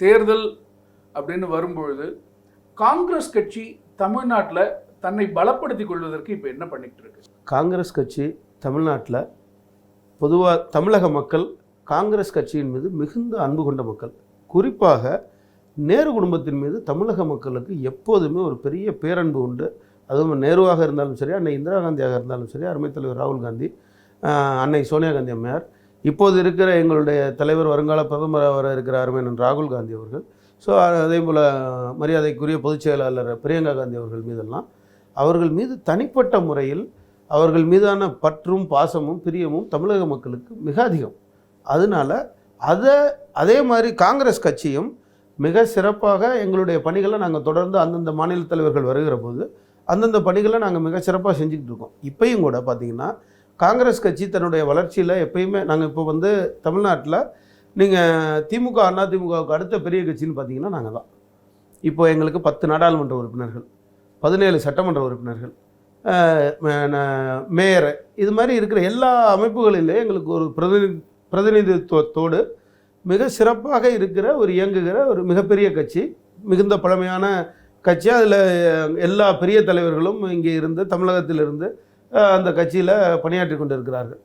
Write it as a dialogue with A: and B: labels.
A: தேர்தல் அப்படின்னு வரும்பொழுது காங்கிரஸ் கட்சி தமிழ்நாட்டில் தன்னை பலப்படுத்திக் கொள்வதற்கு இப்போ என்ன பண்ணிக்கிட்டு இருக்கு?
B: காங்கிரஸ் கட்சி தமிழ்நாட்டில் பொதுவாக தமிழக மக்கள் காங்கிரஸ் கட்சியின் மீது மிகுந்த அன்பு கொண்ட மக்கள். குறிப்பாக நேரு குடும்பத்தின் மீது தமிழக மக்களுக்கு எப்போதுமே ஒரு பெரிய பேரன்பு உண்டு. அதுவும் நேருவாக இருந்தாலும் சரி அன்னை இந்திரா காந்தியாக இருந்தாலும் சரி அருமை தலைவர் ராகுல் காந்தி அன்னை சோனியா காந்தி அம்மையார் இப்போது இருக்கிற எங்களுடைய தலைவர் வருங்கால பிரதமராக அவர் இருக்கிற அருமையன் ராகுல் காந்தி அவர்கள். ஸோ அதே போல் மரியாதைக்குரிய பொதுச் செயலாளர் பிரியங்கா காந்தி அவர்கள் மீதெல்லாம் அவர்கள் மீது தனிப்பட்ட முறையில் அவர்கள் மீதான பற்றும் பாசமும் பிரியமும் தமிழக மக்களுக்கு மிக அதிகம். அதனால அதை அதே மாதிரி காங்கிரஸ் கட்சியும் மிக சிறப்பாக எங்களுடைய பணிகளை நாங்கள் தொடர்ந்து அந்தந்த மாநில தலைவர்கள் வருகிற போது அந்தந்த பணிகளை நாங்கள் மிக சிறப்பாக செஞ்சுக்கிட்டு இருக்கோம். இப்பையும் கூட பார்த்திங்கன்னா காங்கிரஸ் கட்சி தன்னுடைய வளர்ச்சியில் எப்பயுமே நாங்கள் இப்போ வந்து தமிழ்நாட்டில் நீங்கள் திமுக அண்ணா திமுகவுக்கு அடுத்த பெரிய கட்சின்னு பார்த்தீங்கன்னா நாங்கள் தான் இப்போ எங்களுக்கு பத்து நாடாளுமன்ற உறுப்பினர்கள் பதினேழு சட்டமன்ற உறுப்பினர்கள் மேயர் இது மாதிரி இருக்கிற எல்லா அமைப்புகளிலே எங்களுக்கு ஒரு பிரதிநிதி பிரதிநிதித்துவத்தோடு மிக சிறப்பாக இருக்கிற ஒரு இயங்குகிற ஒரு மிகப்பெரிய கட்சி மிகுந்த பழமையான கட்சி. அதில் எல்லா பெரிய தலைவர்களும் இங்கே இருந்து தமிழகத்திலிருந்து அந்த கட்சியில் பணியாற்றி கொண்டு இருக்கிறார்கள்